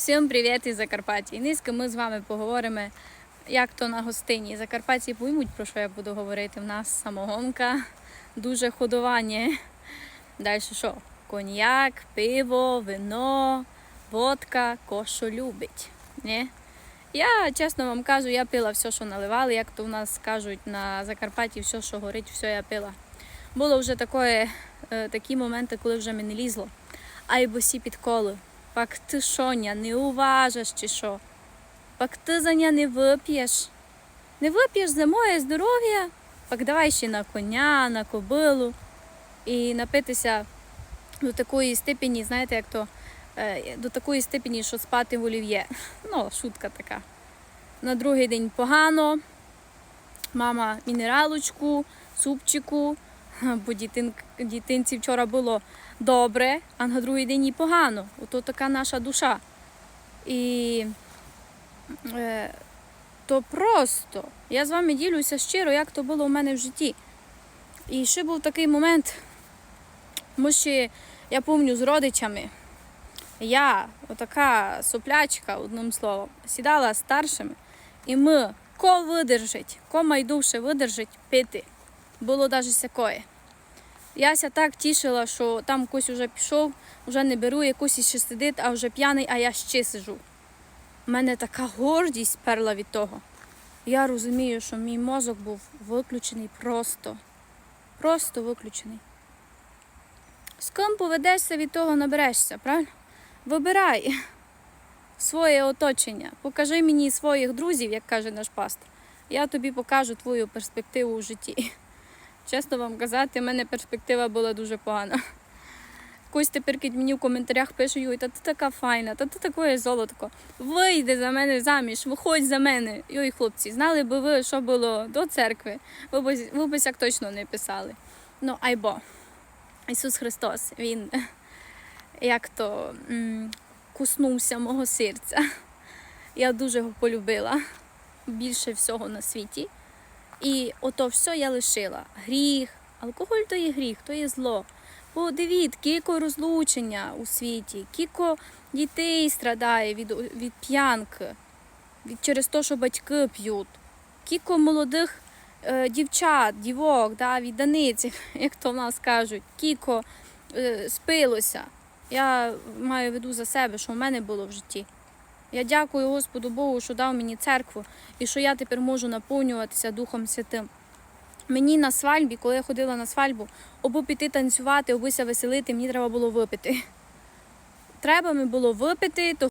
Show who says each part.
Speaker 1: Всім привіт із Закарпаття. І низько ми з вами поговоримо, як то на гостині. Закарпатці поймуть, про що я буду говорити. В нас самогонка, дуже ходування. Далі що? Коньяк, пиво, вино, водка, ко що любить. Ні? Я чесно вам кажу, я пила все, що наливали, як то в нас кажуть на Закарпатті, все, що горить, все я пила. Було вже таке, е, такі моменти, коли вже мене лізло. А й босі під коло. Пак ти що, ня, не уважаш чи що? Пак ти за не вип'єш. Не вип'єш за моє здоров'я, пак давай ще на коня, на кобилу і напитися до такої степені, знаєте, як то е, до такої степені, що спати в олів'є. Ну, шутка така. На другий день погано. Мама мінералочку, супчику, бо дітин, дітинці вчора було добре, а на другий день і погано. Ото така наша душа. І е, то просто. Я з вами ділюся щиро, як то було у мене в житті. І ще був такий момент, ми ще, я пам'ятаю, з родичами. Я, отака соплячка, одним словом, сідала з старшими, і ми ко видержить, ко майдовше видержить пити. Було навіть сякое. Яся так тішила, що там хтось вже пішов, вже не беру, якось ще сидить, а вже п'яний, а я ще сижу. У мене така гордість перла від того. Я розумію, що мій мозок був виключений просто. Просто виключений. З ким поведешся, від того наберешся, правильно? Вибирай своє оточення. Покажи мені своїх друзів, як каже наш пастор. Я тобі покажу твою перспективу у житті. Чесно вам казати, в мене перспектива була дуже погана. Когось тепер мені в коментарях пише, Йой, та ти така файна, та ти таке золотко. Вийди за мене заміж, виходь за мене. Йой, хлопці, знали би ви, що було до церкви, ви б, ви б як точно не писали. Ну, айбо. Ісус Христос, Він як то куснувся мого серця. Я дуже його полюбила більше всього на світі. І ото все я лишила. Гріх, алкоголь то є гріх, то є зло. Подивіть, кілько розлучення у світі, кілько дітей страдає від, від п'янки, від, через те, що батьки п'ють, кілько молодих е, дівчат, дівок, да, відданиць, як то в нас кажуть, кілько е, спилося. Я маю в виду за себе, що в мене було в житті. Я дякую Господу Богу, що дав мені церкву і що я тепер можу наповнюватися Духом Святим. Мені на свальбі, коли я ходила на свальбу, або піти танцювати, абося веселити, мені треба було випити. Треба мені було випити,